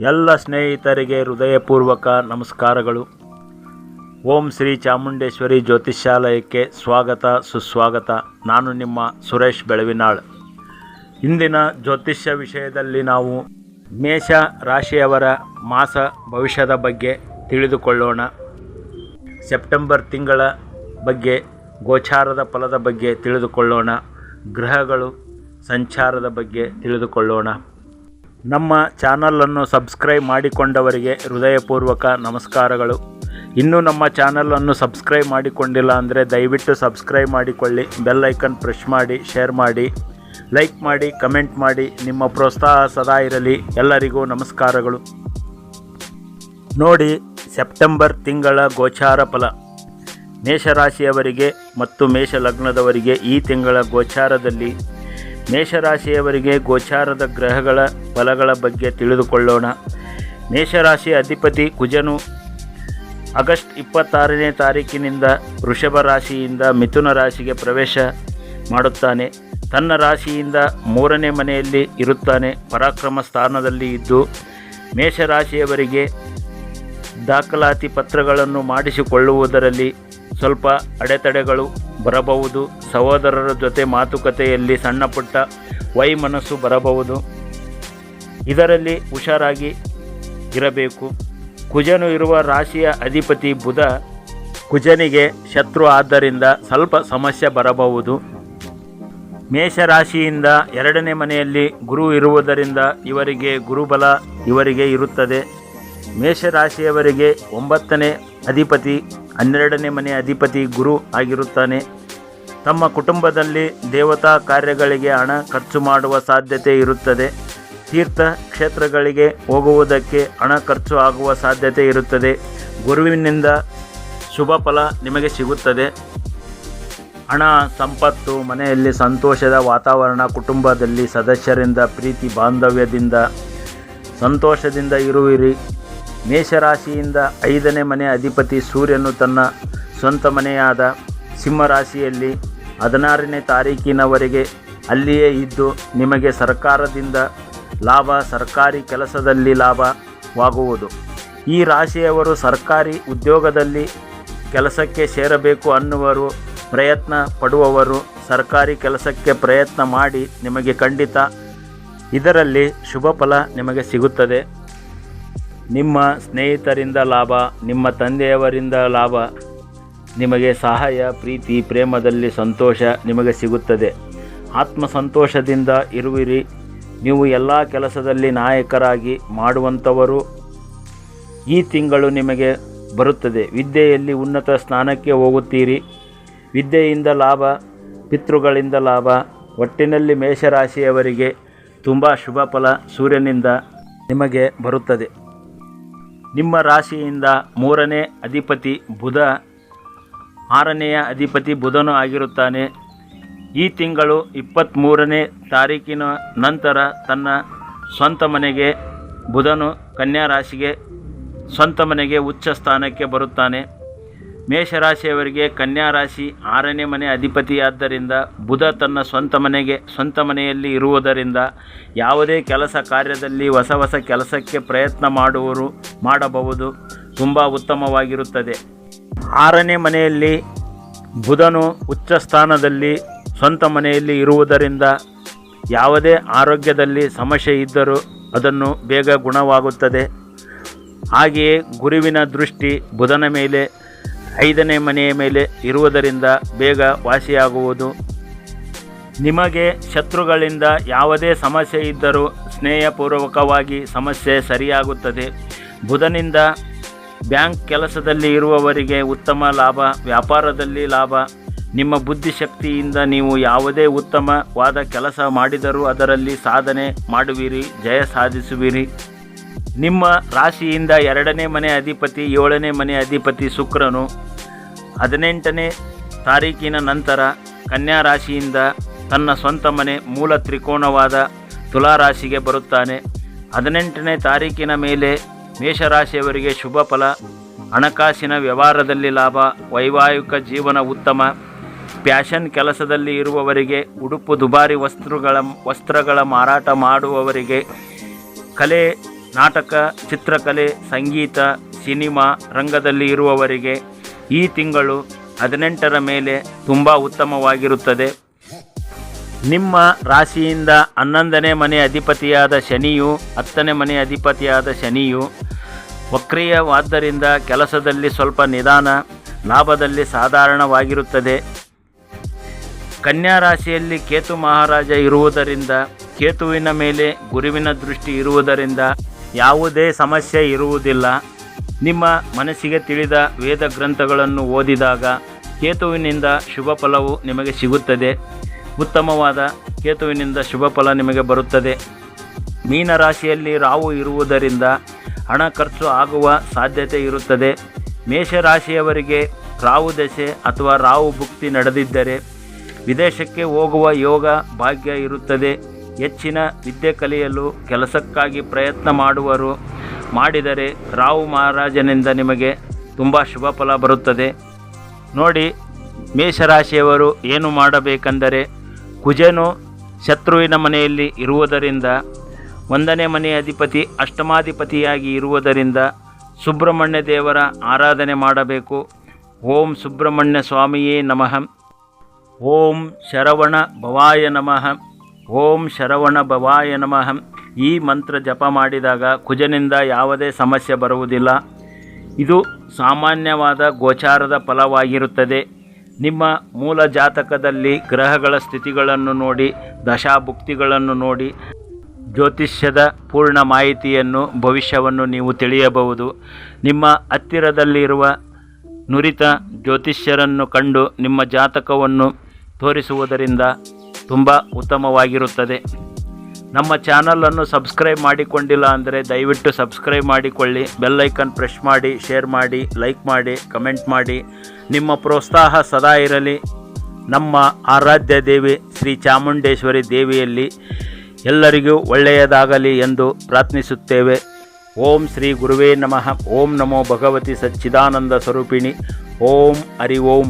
ಎಲ್ಲ ಸ್ನೇಹಿತರಿಗೆ ಹೃದಯಪೂರ್ವಕ ನಮಸ್ಕಾರಗಳು. ಓಂ ಶ್ರೀ ಚಾಮುಂಡೇಶ್ವರಿ ಜ್ಯೋತಿಷ್ಯಾಲಯಕ್ಕೆ ಸ್ವಾಗತ, ಸುಸ್ವಾಗತ. ನಾನು ನಿಮ್ಮ ಸುರೇಶ್ ಬೆಳವಿನಾಳ್. ಇಂದಿನ ಜ್ಯೋತಿಷ್ಯ ವಿಷಯದಲ್ಲಿ ನಾವು ಮೇಷ ರಾಶಿಯವರ ಮಾಸ ಭವಿಷ್ಯದ ಬಗ್ಗೆ ತಿಳಿದುಕೊಳ್ಳೋಣ. ಸೆಪ್ಟೆಂಬರ್ ತಿಂಗಳ ಬಗ್ಗೆ, ಗೋಚಾರದ ಫಲದ ಬಗ್ಗೆ ತಿಳಿದುಕೊಳ್ಳೋಣ. ಗ್ರಹಗಳು, ಸಂಚಾರದ ಬಗ್ಗೆ ತಿಳಿದುಕೊಳ್ಳೋಣ. ನಮ್ಮ ಚಾನಲನ್ನು ಸಬ್ಸ್ಕ್ರೈಬ್ ಮಾಡಿಕೊಂಡವರಿಗೆ ಹೃದಯಪೂರ್ವಕ ನಮಸ್ಕಾರಗಳು. ಇನ್ನೂ ನಮ್ಮ ಚಾನಲನ್ನು ಸಬ್ಸ್ಕ್ರೈಬ್ ಮಾಡಿಕೊಂಡಿಲ್ಲ ಅಂದರೆ ದಯವಿಟ್ಟು ಸಬ್ಸ್ಕ್ರೈಬ್ ಮಾಡಿಕೊಳ್ಳಿ, ಬೆಲ್ ಐಕನ್ ಪ್ರೆಸ್ ಮಾಡಿ, ಶೇರ್ ಮಾಡಿ, ಲೈಕ್ ಮಾಡಿ, ಕಮೆಂಟ್ ಮಾಡಿ, ನಿಮ್ಮ ಪ್ರೋತ್ಸಾಹ ಸದಾ ಇರಲಿ. ಎಲ್ಲರಿಗೂ ನಮಸ್ಕಾರಗಳು. ನೋಡಿ, ಸೆಪ್ಟೆಂಬರ್ ತಿಂಗಳ ಗೋಚಾರ ಫಲ. ಮೇಷರಾಶಿಯವರಿಗೆ ಮತ್ತು ಮೇಷ ಲಗ್ನದವರಿಗೆ ಈ ತಿಂಗಳ ಗೋಚಾರದಲ್ಲಿ ಮೇಷರಾಶಿಯವರಿಗೆ ಗೋಚಾರದ ಗ್ರಹಗಳ ಫಲಗಳ ಬಗ್ಗೆ ತಿಳಿದುಕೊಳ್ಳೋಣ. ಮೇಷರಾಶಿ ಅಧಿಪತಿ ಕುಜನು ಆಗಸ್ಟ್ ಇಪ್ಪತ್ತಾರನೇ ತಾರೀಕಿನಿಂದ ವೃಷಭ ರಾಶಿಯಿಂದ ಮಿಥುನ ರಾಶಿಗೆ ಪ್ರವೇಶ ಮಾಡುತ್ತಾನೆ. ತನ್ನ ರಾಶಿಯಿಂದ ಮೂರನೇ ಮನೆಯಲ್ಲಿ ಇರುತ್ತಾನೆ. ಪರಾಕ್ರಮ ಸ್ಥಾನದಲ್ಲಿ ಇದ್ದು ಮೇಷರಾಶಿಯವರಿಗೆ ದಾಖಲಾತಿ ಪತ್ರಗಳನ್ನು ಮಾಡಿಸಿಕೊಳ್ಳುವುದರಲ್ಲಿ ಸ್ವಲ್ಪ ಅಡೆತಡೆಗಳು ಬರಬಹುದು. ಸಹೋದರರ ಜೊತೆ ಮಾತುಕತೆಯಲ್ಲಿ ಸಣ್ಣ ಪುಟ್ಟ ವೈಮನಸ್ಸು ಬರಬಹುದು. ಇದರಲ್ಲಿ ಹುಷಾರಾಗಿ ಇರಬೇಕು. ಕುಜನು ಇರುವ ರಾಶಿಯ ಅಧಿಪತಿ ಬುಧ ಕುಜನಿಗೆ ಶತ್ರು ಆದ್ದರಿಂದ ಸ್ವಲ್ಪ ಸಮಸ್ಯೆ ಬರಬಹುದು. ಮೇಷರಾಶಿಯಿಂದ ಎರಡನೇ ಮನೆಯಲ್ಲಿ ಗುರು ಇರುವುದರಿಂದ ಇವರಿಗೆ ಗುರುಬಲ ಇವರಿಗೆ ಇರುತ್ತದೆ. ಮೇಷರಾಶಿಯವರಿಗೆ ಒಂಬತ್ತನೇ ಅಧಿಪತಿ, ಹನ್ನೆರಡನೇ ಮನೆ ಅಧಿಪತಿ ಗುರು ಆಗಿರುತ್ತಾನೆ. ತಮ್ಮ ಕುಟುಂಬದಲ್ಲಿ ದೇವತಾ ಕಾರ್ಯಗಳಿಗೆ ಹಣ ಖರ್ಚು ಮಾಡುವ ಸಾಧ್ಯತೆ ಇರುತ್ತದೆ. ತೀರ್ಥ ಕ್ಷೇತ್ರಗಳಿಗೆ ಹೋಗುವುದಕ್ಕೆ ಹಣ ಖರ್ಚು ಆಗುವ ಸಾಧ್ಯತೆ ಇರುತ್ತದೆ. ಗುರುವಿನಿಂದ ಶುಭ ಫಲ ನಿಮಗೆ ಸಿಗುತ್ತದೆ. ಹಣ, ಸಂಪತ್ತು, ಮನೆಯಲ್ಲಿ ಸಂತೋಷದ ವಾತಾವರಣ, ಕುಟುಂಬದಲ್ಲಿ ಸದಸ್ಯರಿಂದ, ಪ್ರೀತಿ, ಬಾಂಧವ್ಯದಿಂದ ಸಂತೋಷದಿಂದ ಇರುವಿರಿ. ಮೇಷರಾಶಿಯಿಂದ ಐದನೇ ಮನೆ ಅಧಿಪತಿ ಸೂರ್ಯನು ತನ್ನ ಸ್ವಂತ ಮನೆಯಾದ ಸಿಂಹರಾಶಿಯಲ್ಲಿ ಹದಿನಾರನೇ ತಾರೀಕಿನವರೆಗೆ ಅಲ್ಲಿಯೇ ಇದ್ದು ನಿಮಗೆ ಸರ್ಕಾರದಿಂದ ಲಾಭ, ಸರ್ಕಾರಿ ಕೆಲಸದಲ್ಲಿ ಲಾಭವಾಗುವುದು. ಈ ರಾಶಿಯವರು ಸರ್ಕಾರಿ ಉದ್ಯೋಗದಲ್ಲಿ ಕೆಲಸಕ್ಕೆ ಸೇರಬೇಕು ಅನ್ನುವರು, ಪ್ರಯತ್ನ ಪಡುವವರು, ಸರ್ಕಾರಿ ಕೆಲಸಕ್ಕೆ ಪ್ರಯತ್ನ ಮಾಡಿ ನಿಮಗೆ ಖಂಡಿತ ಇದರಲ್ಲಿ ಶುಭ ಫಲ ನಿಮಗೆ ಸಿಗುತ್ತದೆ. ನಿಮ್ಮ ಸ್ನೇಹಿತರಿಂದ ಲಾಭ, ನಿಮ್ಮ ತಂದೆಯವರಿಂದ ಲಾಭ, ನಿಮಗೆ ಸಹಾಯ, ಪ್ರೀತಿ, ಪ್ರೇಮದಲ್ಲಿ ಸಂತೋಷ ನಿಮಗೆ ಸಿಗುತ್ತದೆ. ಆತ್ಮ ಸಂತೋಷದಿಂದ ಇರುವಿರಿ. ನೀವು ಎಲ್ಲ ಕೆಲಸದಲ್ಲಿ ನಾಯಕರಾಗಿ ಮಾಡುವಂಥವರು ಈ ತಿಂಗಳು ನಿಮಗೆ ಬರುತ್ತದೆ. ವಿದ್ಯೆಯಲ್ಲಿ ಉನ್ನತ ಸ್ಥಾನಕ್ಕೆ ಹೋಗುತ್ತೀರಿ. ವಿದ್ಯೆಯಿಂದ ಲಾಭ, ಪಿತೃಗಳಿಂದ ಲಾಭ, ಒಟ್ಟಿನಲ್ಲಿ ಮೇಷರಾಶಿಯವರಿಗೆ ತುಂಬ ಶುಭ ಫಲ ಸೂರ್ಯನಿಂದ ನಿಮಗೆ ಬರುತ್ತದೆ. ನಿಮ್ಮ ರಾಶಿಯಿಂದ ಮೂರನೇ ಅಧಿಪತಿ ಬುಧ, ಆರನೆಯ ಅಧಿಪತಿ ಬುಧನು ಆಗಿರುತ್ತಾನೆ. ಈ ತಿಂಗಳು ಇಪ್ಪತ್ತ್ಮೂರನೇ ತಾರೀಕಿನ ನಂತರ ತನ್ನ ಸ್ವಂತ ಮನೆಗೆ ಬುಧನು ಕನ್ಯಾ ರಾಶಿಗೆ ಸ್ವಂತ ಮನೆಗೆ ಉಚ್ಚ ಸ್ಥಾನಕ್ಕೆ ಬರುತ್ತಾನೆ. ಮೇಷರಾಶಿಯವರಿಗೆ ಕನ್ಯಾ ರಾಶಿ ಆರನೇ ಮನೆ ಅಧಿಪತಿಯಾದ್ದರಿಂದ ಬುಧ ತನ್ನ ಸ್ವಂತ ಮನೆಗೆ, ಸ್ವಂತ ಮನೆಯಲ್ಲಿ ಇರುವುದರಿಂದ ಯಾವುದೇ ಕೆಲಸ ಕಾರ್ಯದಲ್ಲಿ ಹೊಸ ಹೊಸ ಕೆಲಸಕ್ಕೆ ಪ್ರಯತ್ನ ಮಾಡುವರು, ಮಾಡಬಹುದು. ತುಂಬ ಉತ್ತಮವಾಗಿರುತ್ತದೆ. ಆರನೇ ಮನೆಯಲ್ಲಿ ಬುಧನು ಉಚ್ಚ ಸ್ಥಾನದಲ್ಲಿ ಸ್ವಂತ ಮನೆಯಲ್ಲಿ ಇರುವುದರಿಂದ ಯಾವುದೇ ಆರೋಗ್ಯದಲ್ಲಿ ಸಮಸ್ಯೆ ಇದ್ದರೂ ಅದನ್ನು ಬೇಗ ಗುಣವಾಗುತ್ತದೆ. ಹಾಗೆಯೇ ಗುರುವಿನ ದೃಷ್ಟಿ ಬುಧನ ಮೇಲೆ ಐದನೇ ಮನೆಯ ಮೇಲೆ ಇರುವುದರಿಂದ ಬೇಗ ವಾಸಿಯಾಗುವುದು. ನಿಮಗೆ ಶತ್ರುಗಳಿಂದ ಯಾವುದೇ ಸಮಸ್ಯೆ ಇದ್ದರೂ ಸ್ನೇಹಪೂರ್ವಕವಾಗಿ ಸಮಸ್ಯೆ ಸರಿಯಾಗುತ್ತದೆ. ಬುಧನಿಂದ ಬ್ಯಾಂಕ್ ಕೆಲಸದಲ್ಲಿ ಇರುವವರಿಗೆ ಉತ್ತಮ ಲಾಭ, ವ್ಯಾಪಾರದಲ್ಲಿ ಲಾಭ. ನಿಮ್ಮ ಬುದ್ಧಿಶಕ್ತಿಯಿಂದ ನೀವು ಯಾವುದೇ ಉತ್ತಮವಾದ ಕೆಲಸ ಮಾಡಿದರೂ ಅದರಲ್ಲಿ ಸಾಧನೆ ಮಾಡುವಿರಿ, ಜಯ ಸಾಧಿಸುವಿರಿ. ನಿಮ್ಮ ರಾಶಿಯಿಂದ ಎರಡನೇ ಮನೆ ಅಧಿಪತಿ, ಏಳನೇ ಮನೆ ಅಧಿಪತಿ ಶುಕ್ರನು ಹದಿನೆಂಟನೇ ತಾರೀಕಿನ ನಂತರ ಕನ್ಯಾ ರಾಶಿಯಿಂದ ತನ್ನ ಸ್ವಂತ ಮನೆ ಮೂಲ ತ್ರಿಕೋಣವಾದ ತುಲಾರಾಶಿಗೆ ಬರುತ್ತಾನೆ. ಹದಿನೆಂಟನೇ ತಾರೀಕಿನ ಮೇಲೆ ಮೇಷರಾಶಿಯವರಿಗೆ ಶುಭ ಫಲ, ಹಣಕಾಸಿನ ವ್ಯವಹಾರದಲ್ಲಿ ಲಾಭ, ವೈವಾಹಿಕ ಜೀವನ ಉತ್ತಮ, ಫ್ಯಾಷನ್ ಕೆಲಸದಲ್ಲಿ ಇರುವವರಿಗೆ ಉಡುಪು ದುಬಾರಿ ವಸ್ತ್ರಗಳ ವಸ್ತ್ರಗಳ ಮಾರಾಟ ಮಾಡುವವರಿಗೆ ಕಲೆ ನಾಟಕ, ಚಿತ್ರಕಲೆ, ಸಂಗೀತ, ಸಿನಿಮಾ ರಂಗದಲ್ಲಿ ಇರುವವರಿಗೆ ಈ ತಿಂಗಳು ಹದಿನೆಂಟರ ಮೇಲೆ ತುಂಬ ಉತ್ತಮವಾಗಿರುತ್ತದೆ. ನಿಮ್ಮ ರಾಶಿಯಿಂದ ಹನ್ನೊಂದನೇ ಮನೆ ಅಧಿಪತಿಯಾದ ಶನಿಯು, ಹತ್ತನೇ ಮನೆ ಅಧಿಪತಿಯಾದ ಶನಿಯು ವಕ್ರೀಯವಾದ್ದರಿಂದ ಕೆಲಸದಲ್ಲಿ ಸ್ವಲ್ಪ ನಿಧಾನ, ಲಾಭದಲ್ಲಿ ಸಾಧಾರಣವಾಗಿರುತ್ತದೆ. ಕನ್ಯಾ ರಾಶಿಯಲ್ಲಿ ಕೇತು ಮಹಾರಾಜ ಇರುವುದರಿಂದ, ಕೇತುವಿನ ಮೇಲೆ ಗುರುವಿನ ದೃಷ್ಟಿ ಇರುವುದರಿಂದ ಯಾವುದೇ ಸಮಸ್ಯೆ ಇರುವುದಿಲ್ಲ. ನಿಮ್ಮ ಮನಸ್ಸಿಗೆ ತಿಳಿದ ವೇದ ಗ್ರಂಥಗಳನ್ನು ಓದಿದಾಗ ಕೇತುವಿನಿಂದ ಶುಭ ಫಲವು ನಿಮಗೆ ಸಿಗುತ್ತದೆ. ಉತ್ತಮವಾದ ಕೇತುವಿನಿಂದ ಶುಭ ಫಲ ನಿಮಗೆ ಬರುತ್ತದೆ. ಮೀನರಾಶಿಯಲ್ಲಿ ರಾವು ಇರುವುದರಿಂದ ಹಣ ಖರ್ಚು ಆಗುವ ಸಾಧ್ಯತೆ ಇರುತ್ತದೆ. ಮೇಷರಾಶಿಯವರಿಗೆ ರಾವು ದಶೆ ಅಥವಾ ರಾವು ಭುಕ್ತಿ ನಡೆದಿದ್ದರೆ ವಿದೇಶಕ್ಕೆ ಹೋಗುವ ಯೋಗ ಭಾಗ್ಯ ಇರುತ್ತದೆ. ಹೆಚ್ಚಿನ ವಿದ್ಯೆ ಕಲಿಯಲು ಕೆಲಸಕ್ಕಾಗಿ ಪ್ರಯತ್ನ ಮಾಡುವರು. ಮಾಡಿದರೆ ರಾವು ಮಹಾರಾಜನಿಂದ ನಿಮಗೆ ತುಂಬ ಶುಭ ಫಲ ಬರುತ್ತದೆ. ನೋಡಿ, ಮೇಷರಾಶಿಯವರು ಏನು ಮಾಡಬೇಕೆಂದರೆ, ಕುಜನು ಶತ್ರುವಿನ ಮನೆಯಲ್ಲಿ ಇರುವುದರಿಂದ, ಒಂದನೇ ಮನೆಯ ಅಧಿಪತಿ ಅಷ್ಟಮಾಧಿಪತಿಯಾಗಿ ಇರುವುದರಿಂದ ಸುಬ್ರಹ್ಮಣ್ಯ ದೇವರ ಆರಾಧನೆ ಮಾಡಬೇಕು. ಓಂ ಸುಬ್ರಹ್ಮಣ್ಯ ಸ್ವಾಮಿಯೇ ನಮಃ. ಓಂ ಶರವಣ ಭವಾಯ ನಮಃ. ಓಂ ಶರವಣ ಭವಾಯ ನಮಃ. ಈ ಮಂತ್ರ ಜಪ ಮಾಡಿದಾಗ ಕುಜನಿಂದ ಯಾವುದೇ ಸಮಸ್ಯೆ ಬರುವುದಿಲ್ಲ. ಇದು ಸಾಮಾನ್ಯವಾದ ಗೋಚಾರದ ಫಲವಾಗಿರುತ್ತದೆ. ನಿಮ್ಮ ಮೂಲ ಜಾತಕದಲ್ಲಿ ಗ್ರಹಗಳ ಸ್ಥಿತಿಗಳನ್ನು ನೋಡಿ, ದಶಾಭುಕ್ತಿಗಳನ್ನು ನೋಡಿ, ಜ್ಯೋತಿಷ್ಯದ ಪೂರ್ಣ ಮಾಹಿತಿಯನ್ನು, ಭವಿಷ್ಯವನ್ನು ನೀವು ತಿಳಿಯಬಹುದು. ನಿಮ್ಮ ಹತ್ತಿರದಲ್ಲಿರುವ ನುರಿತ ಜ್ಯೋತಿಷ್ಯರನ್ನು ಕಂಡು ನಿಮ್ಮ ಜಾತಕವನ್ನು ತೋರಿಸುವುದರಿಂದ ತುಂಬ ಉತ್ತಮವಾಗಿರುತ್ತದೆ. ನಮ್ಮ ಚಾನಲನ್ನು ಸಬ್ಸ್ಕ್ರೈಬ್ ಮಾಡಿಕೊಂಡಿಲ್ಲ ಅಂದರೆ ದಯವಿಟ್ಟು ಸಬ್ಸ್ಕ್ರೈಬ್ ಮಾಡಿಕೊಳ್ಳಿ. ಬೆಲ್ಲೈಕನ್ ಪ್ರೆಸ್ ಮಾಡಿ ಶೇರ್ ಮಾಡಿ ಲೈಕ್ ಮಾಡಿ ಕಮೆಂಟ್ ಮಾಡಿ. ನಿಮ್ಮ ಪ್ರೋತ್ಸಾಹ ಸದಾ ಇರಲಿ. ನಮ್ಮ ಆರಾಧ್ಯ ದೇವಿ ಶ್ರೀ ಚಾಮುಂಡೇಶ್ವರಿ ದೇವಿಯಲ್ಲಿ ಎಲ್ಲರಿಗೂ ಒಳ್ಳೆಯದಾಗಲಿ ಎಂದು ಪ್ರಾರ್ಥಿಸುತ್ತೇವೆ. ಓಂ ಶ್ರೀ ಗುರುವೇ ನಮಃ. ಓಂ ನಮೋ ಭಗವತಿ ಸಚ್ಚಿದಾನಂದ ಸ್ವರೂಪಿಣಿ. ಓಂ ಹರಿ ಓಂ.